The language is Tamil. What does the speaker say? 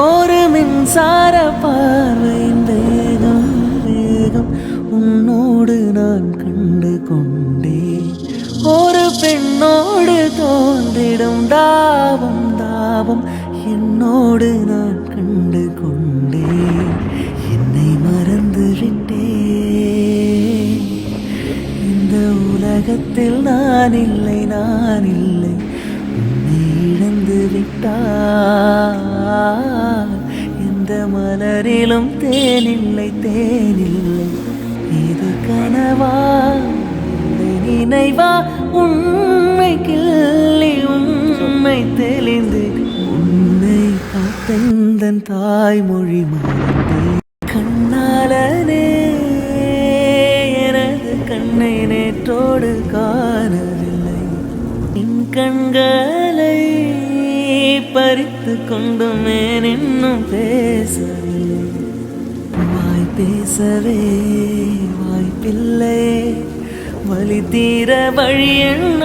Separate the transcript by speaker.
Speaker 1: ஒரு மின்சார பார்வையின் வேகம் வேகம் உன்னோடு நான் கண்டு கொண்டே. ஒரு பெண்ணோடு தோன்றிடும் தாபம் தாபம் என்னோடு நான் கண்டு கொண்டே. என்னை மறந்து விட்டேன் இந்த உலகத்தில் நான் இல்லை நான் இல்லை. உன்னை இழந்து விட்டால் இந்த மலரிலும் தேனில்லை தேனில்லை. இது கனவா? நினைவா? உண்மை கிள்ளி உண்மை தெளிந்து. உன்னை காத்தந்தன் தாய்மொழி மறந்தேன் கண்ணாலனே எனது கண்ணை நேற்றோடு காணவில்லை. என் கண்களை பறித்து கொண்டுமே இன்னும் பேசவில்லை வாய் பேசவே வாய்ப்பில்லை. வழி தீர வழி என்ன?